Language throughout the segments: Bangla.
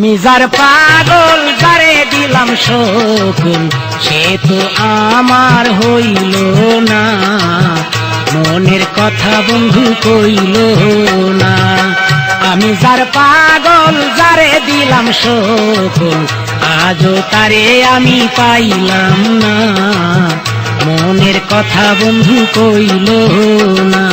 আমি যার পাগল, যারে দিলাম শকুন, সে তো আমার হইল না। মনের কথা বন্ধু কইল না। আমি যার পাগল, যারে দিলাম শকুন, আজও তারে আমি পাইলাম না। মনের কথা বন্ধু কইল না।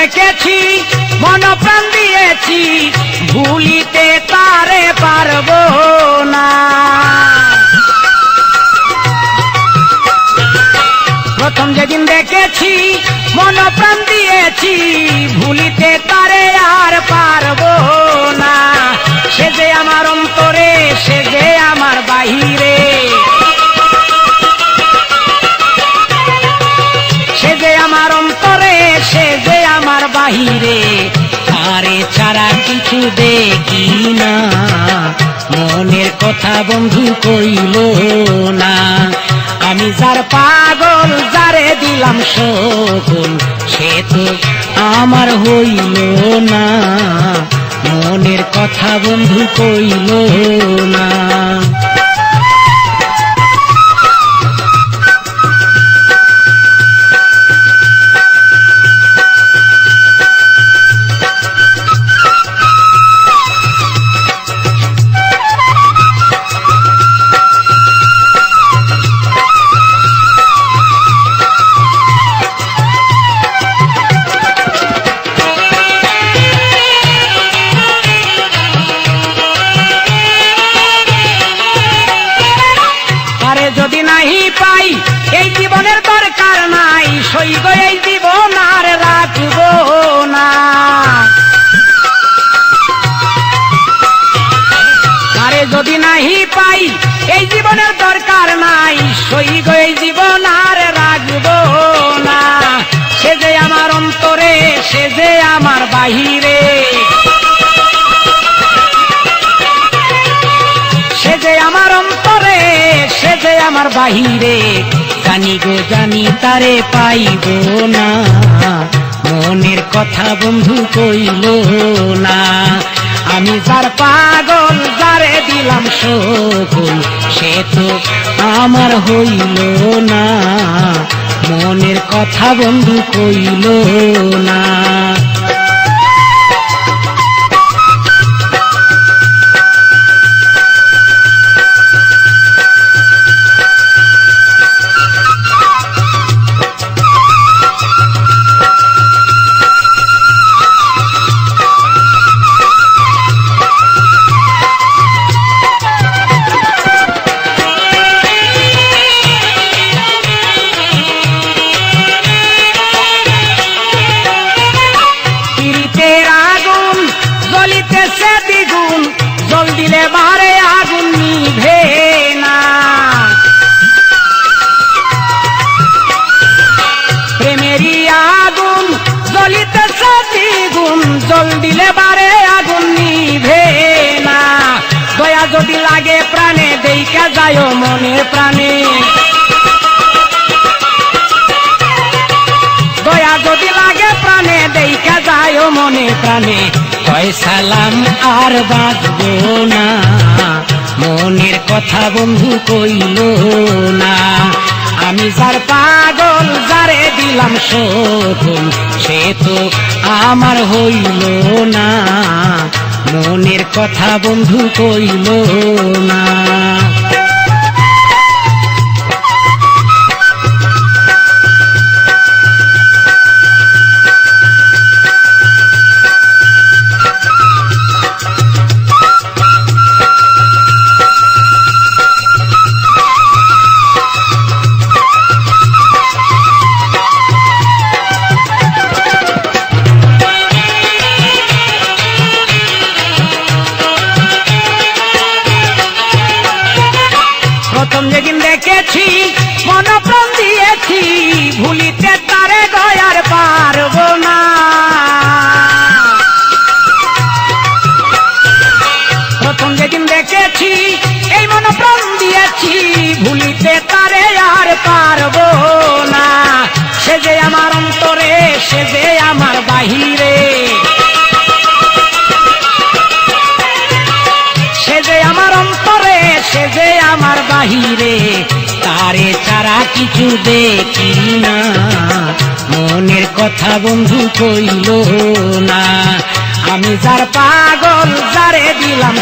দেখেছি মন প্রাণ দিয়েছি ভুলিতে তারে পারব। বাহিরে, আরে ছাড়া কিছু দেখি না। মনের কথা বন্ধু কইল না। আমি যার পাগল, যারে দিলাম সকল সে তো আমার হইল না। মনের কথা বন্ধু কইল না। নাহি পাই, এই জীবনের দরকার নাই। সইব এই জীবন আর রাখব না। যদি নাহি পাই, এই জীবনের দরকার নাই। সইব এই জীবন আর রাখব না। সে যে আমার অন্তরে, সে যে আমার বাহিরে বাহিরে, জানি গো, জানি তারে পাইব না। মনের কথা বন্ধু কইল না। আমি যার পাগল, যারে দিলাম সকল সে তো আমার হইল না। মনের কথা বন্ধু কইল না। জল দিলে বারে আগুন নিভে না। দয়া যদি লাগে প্রাণে দেইকা যায় মনে প্রাণে। দয়া যদি লাগে প্রাণে দেইকা যায় মনে প্রাণে। কয় সালাম আর বাঁধবো না। মনের কথা বন্ধু কইল না। আমি যার পাগল যারে শোধন সে তো আমার হইল না। মনের কথা বন্ধু কইল না। দেখেছি মন দিয়েছি, ভুলিতে তারে গয়ার পারব না। প্রথম যেদিন দেখেছি, এই মন প্রাণ দিয়েছি, ভুলিতে তারে আর পারব না। সে যে আমার অন্তরে, সে যে তারে ছাড়া কিছু দেখি না। মনের কথা বন্ধু কইল না। আমি যার পাগল, যারে দিলাম